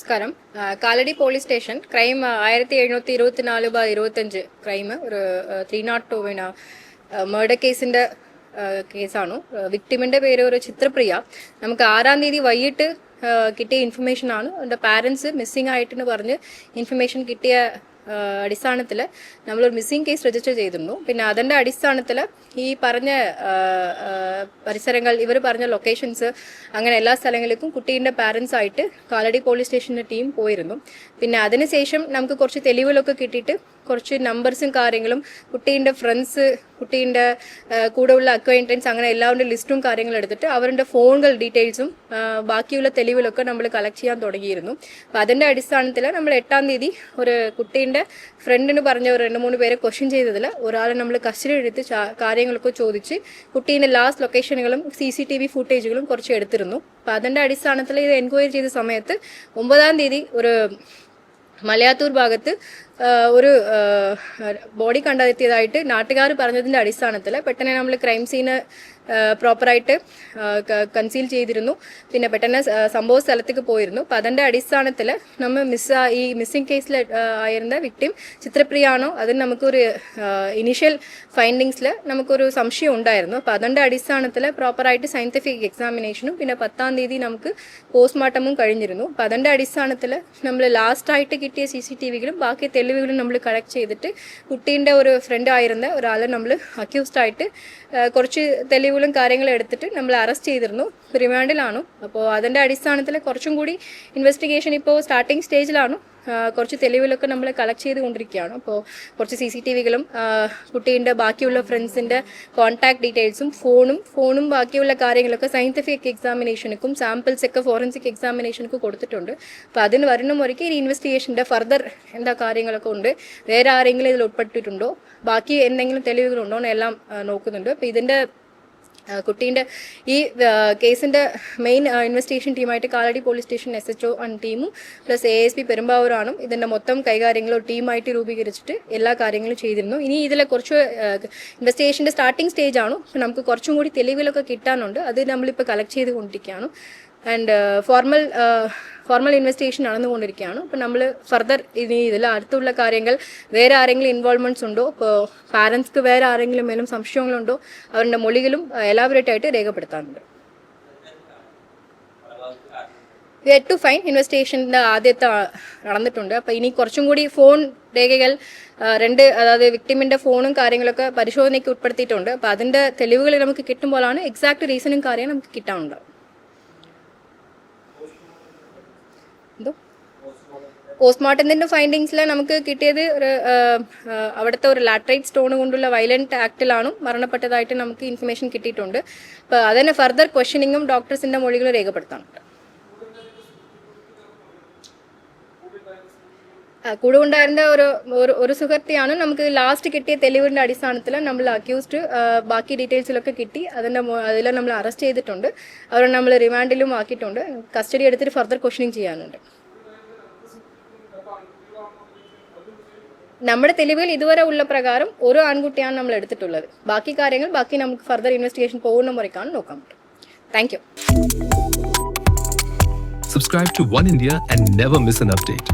നമസ്കാരം. Kalady police station crime ആയിരത്തി എഴുന്നൂറ്റി ഇരുപത്തി നാല് ബൈ ഇരുപത്തഞ്ച് ക്രൈം ഒരു ത്രീ നോട്ട് ടു പിന്നെ മേർഡർ കേസിന്റെ ആ, കേസാണ്. വിക്ടിമിന്റെ പേര് ഒരു ചിത്രപ്രിയ. നമുക്ക് ആറാം തീയതി വൈകിട്ട് കിട്ടിയ ഇൻഫർമേഷൻ ആണ്. എന്റെ പാരൻസ് മിസ്സിംഗ് ആയിട്ടെന്ന് പറഞ്ഞ് ഇൻഫർമേഷൻ കിട്ടിയ അടിസ്ഥാനത്തിൽ നമ്മളൊരു മിസ്സിംഗ് കേസ് രജിസ്റ്റർ ചെയ്തിരുന്നു. പിന്നെ അതിന്റെ അടിസ്ഥാനത്തിൽ ഈ പറഞ്ഞ പരിസരങ്ങൾ ഇവർ പറഞ്ഞ ലൊക്കേഷൻസ് അങ്ങനെ എല്ലാ സ്ഥലങ്ങളിലേക്കും കുട്ടീന്റെ പാരൻസ് ആയിട്ട് കാലടി പോലീസ് സ്റ്റേഷന്റെ ടീം പോയിരുന്നു. പിന്നെ അതിനുശേഷം നമുക്ക് കുറച്ച് തെളിവുകളൊക്കെ കിട്ടിയിട്ട് കുറച്ച് നമ്പേഴ്സും കാര്യങ്ങളും കുട്ടീന്റെ ഫ്രണ്ട്സ് കുട്ടീന്റെ കൂടെയുള്ള അക്വൈന്റൻസ് അങ്ങനെ എല്ലാവരുടെ ലിസ്റ്റും കാര്യങ്ങളും എടുത്തിട്ട് അവരുടെ ഫോണുകൾ ഡീറ്റെയിൽസും ബാക്കിയുള്ള തെളിവുകളൊക്കെ നമ്മൾ കളക്ട് ചെയ്യാൻ തുടങ്ങിയിരുന്നു. അപ്പോൾ അതിന്റെ അടിസ്ഥാനത്തിൽ നമ്മൾ എട്ടാം തീയതി ഒരു കുട്ടീന്റെ ഫ്രണ്ടിന് പറഞ്ഞ ഒരു രണ്ട് മൂന്ന് പേരെ ക്വസ്റ്റ്യൻ ചെയ്തതിൽ ഒരാളെ നമ്മൾ കസ്റ്റഡി എടുത്ത് കാര്യങ്ങളൊക്കെ ചോദിച്ച് കുട്ടീന്റെ ലാസ്റ്റ് ലൊക്കേഷനുകളും സി സി ടി വി ഫുട്ടേജുകളും കുറച്ച് എടുത്തിരുന്നു. അപ്പോൾ അതിന്റെ അടിസ്ഥാനത്തിൽ ഇത് എൻക്വയറി ചെയ്ത സമയത്ത് ഒമ്പതാം തീയതി ഒരു മലയാത്തൂർ ഭാഗത്ത് ഒരു ബോഡി കണ്ടെത്തിയതായിട്ട് നാട്ടുകാർ പറഞ്ഞതിന്റെ അടിസ്ഥാനത്തിൽ പെട്ടെന്ന് നമ്മൾ ക്രൈം സീന് പ്രോപ്പറായിട്ട് കൺസീൽ ചെയ്തിരുന്നു. പിന്നെ പെട്ടെന്ന് സംഭവ സ്ഥലത്തേക്ക് പോയിരുന്നു. അപ്പം അതിന്റെ അടിസ്ഥാനത്തിൽ നമ്മൾ മിസ് ഈ മിസ്സിംഗ് കേസിൽ ആയിരുന്ന വിക്ടിം ചിത്രപ്രിയ ആണോ അതിന് നമുക്കൊരു ഇനീഷ്യൽ ഫൈൻഡിങ്സിൽ നമുക്കൊരു സംശയം ഉണ്ടായിരുന്നു. അപ്പോൾ അതിന്റെ അടിസ്ഥാനത്തിൽ പ്രോപ്പറായിട്ട് സയന്റിഫിക് എക്സാമിനേഷനും പിന്നെ പത്താം തീയതി നമുക്ക് പോസ്റ്റ്മോർട്ടമും കഴിഞ്ഞിരുന്നു. അപ്പം അതിന്റെ അടിസ്ഥാനത്തിൽ നമ്മൾ ലാസ്റ്റായിട്ട് കിട്ടിയ സി സി ടി വികളും ബാക്കി തെളിവുകളും നമ്മൾ കളക്ട് ചെയ്തിട്ട് കുട്ടീന്റെ ഒരു ഫ്രണ്ട് ആയിരുന്ന ഒരാളെ നമ്മൾ അക്യൂസ്ഡ് ആയിട്ട് കുറച്ച് തെളിവുകളും കാര്യങ്ങളും എടുത്തിട്ട് നമ്മൾ അറസ്റ്റ് ചെയ്തിരുന്നു. റിമാൻഡിലാണ് അപ്പോൾ അതിന്റെ അടിസ്ഥാനത്തിൽ കുറച്ചും കൂടി ഇൻവെസ്റ്റിഗേഷൻ ഇപ്പോൾ സ്റ്റാർട്ടിംഗ് സ്റ്റേജിലാണ് കുറച്ച് തെളിവുകളൊക്കെ നമ്മൾ കളക്ട് ചെയ്തുകൊണ്ടിരിക്കുകയാണ് അപ്പോൾ കുറച്ച് സി സി ടി വികളും കുട്ടീന്റെ ബാക്കിയുള്ള ഫ്രണ്ട്സിന്റെ കോൺടാക്ട് ഡീറ്റെയിൽസും ഫോണും ഫോണും ബാക്കിയുള്ള കാര്യങ്ങളൊക്കെ സയന്റിഫിക് എക്സാമിനേഷനുക്കും സാമ്പിൾസ് ഒക്കെ ഫോറൻസിക് എക്സാമിനേഷനുക്കും കൊടുത്തിട്ടുണ്ട്. അപ്പോൾ അതിന് വരുന്ന മുറയ്ക്ക് ഈ ഇൻവെസ്റ്റിഗേഷന്റെ ഫർദർ എന്താ കാര്യങ്ങളൊക്കെ ഉണ്ട്. വേറെ ആരെങ്കിലും ഇതിൽ ഉൾപ്പെട്ടിട്ടുണ്ടോ? ബാക്കി എന്തെങ്കിലും തെളിവുകളുണ്ടോ എന്നെല്ലാം നോക്കുന്നുണ്ട്. അപ്പോൾ ഇതിന്റെ കുട്ടീന്റെ ഈ കേസിന്റെ മെയിൻ ഇൻവെസ്റ്റിഗേഷൻ ടീമായിട്ട് Kalady police station S H O ടീമും പ്ലസ് എ എസ് പി പെരുമ്പാവൂരാണും ഇതിന്റെ മൊത്തം കൈകാര്യങ്ങളും ടീമായിട്ട് രൂപീകരിച്ചിട്ട് എല്ലാ കാര്യങ്ങളും ചെയ്തിരുന്നു. ഇനി ഇതിലെ കുറച്ച് ഇൻവെസ്റ്റിഗേഷന്റെ സ്റ്റാർട്ടിംഗ് സ്റ്റേജ് ആണ്. നമുക്ക് കുറച്ചും കൂടി തെളിവിലൊക്കെ കിട്ടാനുണ്ട്. അത് നമ്മളിപ്പോൾ കളക്ട് ചെയ്തുകൊണ്ടിരിക്കുകയാണ്. ആൻഡ് ഫോർമൽ ഫോർമൽ ഇൻവെസ്റ്റിഗേഷൻ നടന്നുകൊണ്ടിരിക്കുകയാണ്. അപ്പോൾ നമ്മൾ ഫർദർ ഇനി ഇതിൽ അടുത്തുള്ള കാര്യങ്ങൾ വേറെ ആരെങ്കിലും ഇൻവോൾവ്മെന്റ്സ് ഉണ്ടോ? ഇപ്പോൾ പാരൻസ്ക്ക് വേറെ ആരെങ്കിലും മേലും സംശയങ്ങളുണ്ടോ? അവരുടെ മൊഴികളും എലാബറേറ്റ് ആയിട്ട് രേഖപ്പെടുത്താറുണ്ട് എട്ട് ടു ഫൈൻ ഇൻവെസ്റ്റിഗേഷന്റെ ആദ്യത്തെ നടന്നിട്ടുണ്ട്. അപ്പോൾ ഇനി കുറച്ചും കൂടി ഫോൺ രേഖകൾ രണ്ട് അതായത് വിക്ടിമിന്റെ ഫോണും കാര്യങ്ങളൊക്കെ പരിശോധനയ്ക്ക് ഉൾപ്പെടുത്തിയിട്ടുണ്ട്. അപ്പോൾ അതിന്റെ തെളിവുകൾ നമുക്ക് കിട്ടുമ്പോഴാണ് എക്സാക്ട് റീസണും കാര്യം നമുക്ക് കിട്ടാനുണ്ടാവും പോസ്റ്റ്മോർട്ടത്തിന്റെ ഫൈൻഡിങ്സിൽ നമുക്ക് കിട്ടിയത് ഒരു അവിടുത്തെ ഒരു ലാട്രൈറ്റ് സ്റ്റോൺ കൊണ്ടുള്ള വയലന്റ് ആക്ടിലാണ് മരണപ്പെട്ടതായിട്ട് നമുക്ക് ഇൻഫർമേഷൻ കിട്ടിയിട്ടുണ്ട്. അപ്പോൾ അതിന് ഫർദർ ക്വസ്റ്റ്യനിങ്ങും ഡോക്ടേഴ്സിന്റെ മൊഴികൾ രേഖപ്പെടുത്താനുണ്ട്. കൂടുകൊണ്ടായിരുന്ന ഒരു- ഒരു സുഹൃത്തിയാണ് നമുക്ക് ലാസ്റ്റ് കിട്ടിയ തെളിവിന്റെ അടിസ്ഥാനത്തിൽ നമ്മൾ അക്യൂസ്ഡ് ബാക്കി ഡീറ്റെയിൽസിലൊക്കെ കിട്ടി. അതിന്റെ അതിൽ നമ്മൾ അറസ്റ്റ് ചെയ്തിട്ടുണ്ട്. അവരെ നമ്മൾ റിമാൻഡിലും ആക്കിയിട്ടുണ്ട്. കസ്റ്റഡി എടുത്തിട്ട് ഫർദർ ക്വസ്റ്റ്യനിങ് ചെയ്യാനുണ്ട്. നമ്മുടെ തെളിവുകൾ ഇതുവരെ ഉള്ള പ്രകാരം ഒരു ആൺകുട്ടിയാണ് നമ്മൾ എടുത്തിട്ടുള്ളത്. ബാക്കി കാര്യങ്ങൾ ബാക്കി നമുക്ക് ഫർദർ ഇൻവെസ്റ്റിഗേഷൻ പോകുന്ന മുറയ്ക്കാണ് നോക്കാൻ പറ്റും thank you Subscribe to One India and never miss an update.